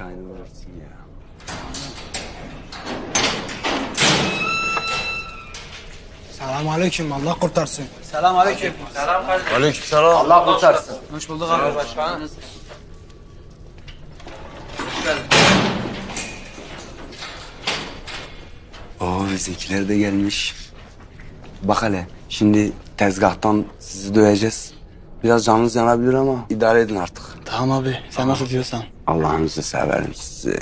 çayını vurursun ya. Selamun aleyküm. Allah kurtarsın. Aleykümselam. Allah kurtarsın. Hoş bulduk abi. Başkanım. Oo bizimkiler de gelmiş. Bak hele şimdi tezgahtan sizi döveceğiz. Biraz canınız yanabilir ama idare edin artık. Tamam abi. Sen nasıl diyorsan. Allah'ınızı severim sizi.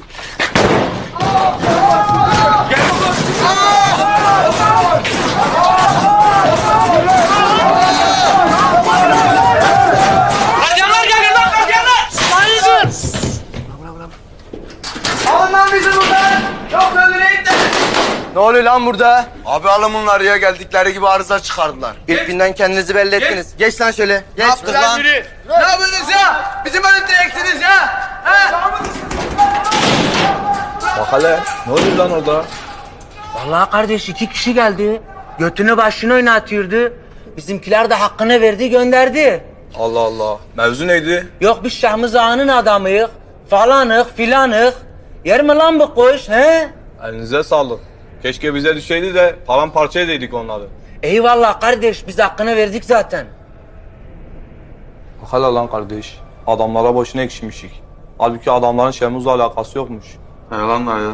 Ne oluyor lan burada? Abi alın bunları ya geldikleri gibi arıza çıkardılar. İlk günden kendinizi belli ettiniz. Geç lan şöyle. Geç. Yaptık lan! Yürü. Ne yapıyorsunuz ya? Bizim öldüreceksiniz ya! Ha? Bak hele. Ne oluyor lan orada? Vallahi kardeş iki kişi geldi. Götünü başını oynatıyordu. Bizimkiler de hakkını verdi gönderdi. Allah Allah. Mevzu neydi? Yok biz Şahmız Ağa'nın adamıyık. Falanık filanık. Yer mi lan bu kuş he? Elinize sağlık. Keşke bize düşseydi de paramparça edeydik onları. Eyvallah kardeş biz hakkını verdik zaten. Hele lan kardeş. Adamlara boşuna ekşimişik. Halbuki adamların Şemuz'la alakası yokmuş. He lan ya.